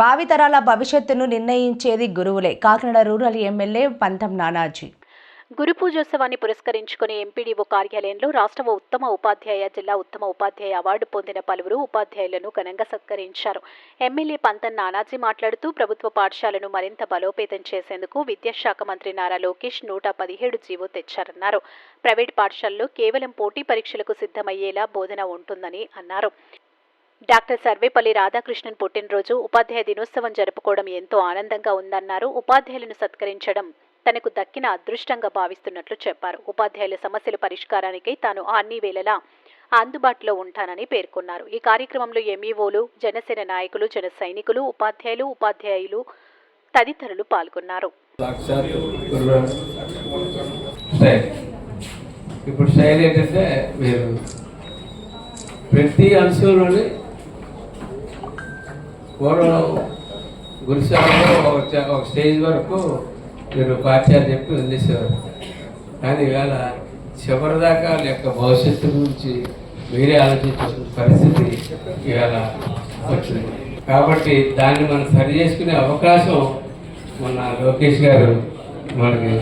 భావితరాల భవిష్యత్తును నిర్ణయించేది గురువులే. కాకినాడ రూరల్ ఎమ్మెల్యే పంతం నానాజీ. గురు పూజోత్సవాన్ని పురస్కరించుకుని ఎంపీడీఓ కార్యాలయంలో రాష్ట్ర ఉత్తమ ఉపాధ్యాయ జిల్లా ఉత్తమ ఉపాధ్యాయ అవార్డు పొందిన పలువురు ఉపాధ్యాయులను ఘనంగా సత్కరించారు. ఎమ్మెల్యే పంతన్ నానాజీ మాట్లాడుతూ ప్రభుత్వ పాఠశాలను మరింత బలోపేతం చేసేందుకు విద్యాశాఖ మంత్రి నారా లోకేష్ నూట పదిహేడు జీవో తెచ్చారన్నారు. ప్రైవేట్ పాఠశాలలో కేవలం పోటీ పరీక్షలకు సిద్ధమయ్యేలా బోధన ఉంటుందని అన్నారు. డాక్టర్ సర్వేపల్లి రాధాకృష్ణన్ పుట్టినరోజు ఉపాధ్యాయ దినోత్సవం జరుపుకోవడం ఎంతో ఆనందంగా ఉందన్నారు. ఉపాధ్యాయులను సత్కరించడం తనకు దక్కిన అదృష్టంగా భావిస్తున్నట్లు చెప్పారు. ఉపాధ్యాయుల సమస్యల పరిష్కారానికై తాను అన్ని వేళలా అందుబాటులో ఉంటానని పేర్కొన్నారు. ఈ కార్యక్రమంలో ఎంఈఓలు జనసేన నాయకులు జన సైనికులు ఉపాధ్యాయులు ఉపాధ్యాయులు తదితరులు పాల్గొన్నారు. ఇప్పుడు స్టైల్ ఏంటంటే మీరు ప్రతి అంశంలోనే పూర్వం గురుశాలలో ఒక ఒక స్టేజ్ వరకు మీరు పాఠ్యాలు చెప్పి వదిలేసేవారు. కానీ ఇవాళ చివరిదాకా వాళ్ళ యొక్క భవిష్యత్తు గురించి మీరే ఆలోచించాల్సిన పరిస్థితి ఇవాళ వచ్చింది. కాబట్టి దాన్ని మనం సరి చేసుకునే అవకాశం మన లోకేష్ గారు మనకి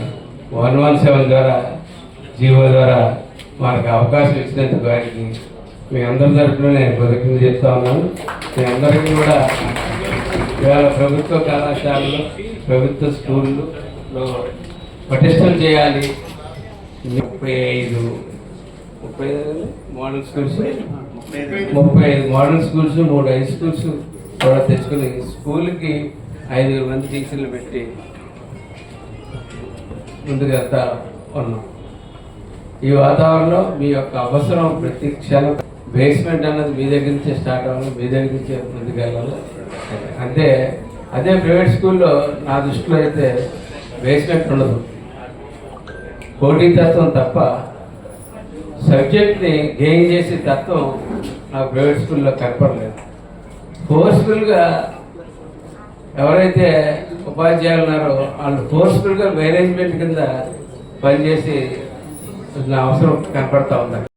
వన్ వన్ సెవెన్ ద్వారా జీవో ద్వారా మనకు అవకాశం ఇచ్చినందుకు వారికి మీ అందరి తరఫున నేను కృతజ్ఞత చెప్తా ఉన్నాను. మీ అందరికీ కూడా ఇవాళ ప్రభుత్వ కళాశాలలో ప్రభుత్వ స్కూళ్ళలో పటిష్టం చేయాలి. ముప్పై ఐదు ముప్పై ఐదు మోడల్ స్కూల్స్ ముప్పై ఐదు మోడల్ స్కూల్స్ మూడు హై స్కూల్స్ కూడా తెచ్చుకుని స్కూల్కి ఐదుగురు మంది టీచర్లు పెట్టి ముందుకు వెళ్తా ఉన్నాం. ఈ వాతావరణంలో మీ యొక్క అవసరం ప్రతి క్షణం. బేస్మెంట్ అన్నది మీ దగ్గర నుంచే స్టార్ట్ అవ్వాలి మీ దగ్గర నుంచే ముందుకు అంటే అదే ప్రైవేట్ స్కూల్లో నా దృష్టిలో అయితే బేస్మెంట్ ఉండదు. పోటీ తత్వం తప్ప సబ్జెక్ట్ని గెయిన్ చేసే తత్వం నా ప్రైవేట్ స్కూల్లో కనపడలేదు. ఫోర్స్ఫుల్గా ఎవరైతే ఉపాధ్యాయులు ఉన్నారో వాళ్ళు ఫోర్స్ఫుల్గా మేనేజ్మెంట్ కింద పనిచేసి నా అవసరం కనపడతా ఉందండి.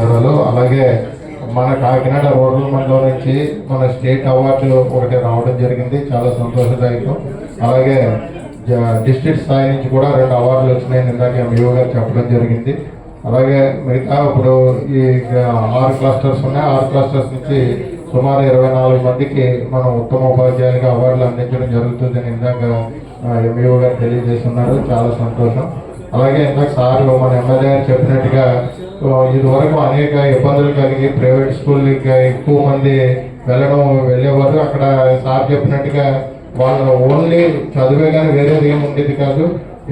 అలాగే మన కాకినాడ రూరల్ మండలం నుంచి మన స్టేట్ అవార్డు ఒకటి రావడం జరిగింది. చాలా సంతోషదాయకం. అలాగే జ- డిస్ట్రిక్ట్ స్థాయి నుంచి కూడా రెండు అవార్డులు వచ్చినాయని ఇందాక ఎంఈఓ గారు చెప్పడం జరిగింది. అలాగే మిగతా ఇప్పుడు ఈ ఆరు క్లస్టర్స్ ఉన్నాయి. ఆరు క్లస్టర్స్ నుంచి సుమారు ఇరవై నాలుగు మందికి మనం ఉత్తమ ఉపాధ్యాయులుగా అవార్డులు అందించడం జరుగుతుందని ఇందాక ఎంఈఓ గారు తెలియజేస్తున్నారు. చాలా సంతోషం. అలాగే ఇందాక సార్ మన ఎమ్మెల్యే గారు చెప్పినట్టుగా ఇదివరకు అనేక ఇబ్బందులు కలిగి ప్రైవేట్ స్కూల్కి ఎక్కువ మంది వెళ్ళడం వెళ్ళేవారు అక్కడ సార్ చెప్పినట్టుగా వాళ్ళు ఓన్లీ చదివే కానీ వేరేది ఏమి ఉండేది కాదు.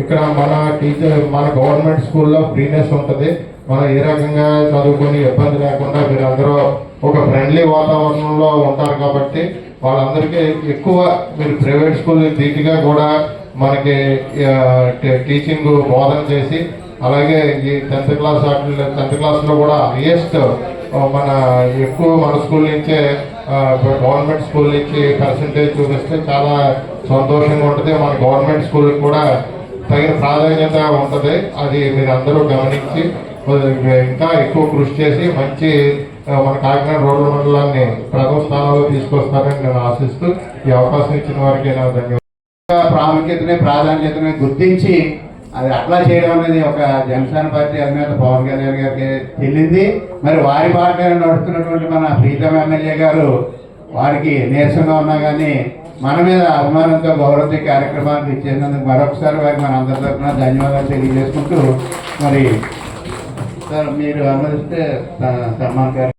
ఇక్కడ మన టీచర్ మన గవర్నమెంట్ స్కూల్లో ఫ్రీనెస్ ఉంటుంది. మనం ఏ రకంగా చదువుకొని ఇబ్బంది లేకుండా మీరందరూ ఒక ఫ్రెండ్లీ వాతావరణంలో ఉంటారు కాబట్టి వాళ్ళందరికీ ఎక్కువ మీరు ప్రైవేట్ స్కూల్ ధీటుగా కూడా మనకి టీచింగ్ బోధన చేసి అలాగే ఈ టెన్త్ క్లాస్ టెన్త్ క్లాస్లో కూడా హైయెస్ట్ మన ఎక్కువ మన స్కూల్ నుంచే గవర్నమెంట్ స్కూల్ నుంచి పర్సంటేజ్ చూపిస్తే చాలా సంతోషంగా ఉంటుంది. మన గవర్నమెంట్ స్కూల్ కూడా తగిన ప్రాధాన్యత ఉంటుంది. అది మీరు అందరూ గమనించి ఇంకా ఎక్కువ కృషి చేసి మంచి మన కాకినాడ రోడ్ల మండలాన్ని ప్రథమ స్థానంలో తీసుకొస్తారని నేను ఆశిస్తూ ఈ అవకాశం ఇచ్చిన వారికి నా ధన్యవాదాలు. ప్రాముఖ్యతనే ప్రాధాన్యతనే గుర్తించి అది అట్లా చేయడం అనేది ఒక జనసేన పార్టీ అధినేత పవన్ కళ్యాణ్ గారికి చెల్లింది మరి వారి పార్టీలో నడుస్తున్నటువంటి మన ప్రీతం ఎమ్మెల్యే గారు వారికి నీరసంగా ఉన్నా కానీ మన మీద అభిమానంతో గౌరవ కార్యక్రమానికి ఇచ్చేందుకు మరొకసారి వారికి మన అందరి తరఫున ధన్యవాదాలు తెలియజేసుకుంటూ మరి సార్ మీరు అనుమతిస్తే స- సన్మాన్ గారు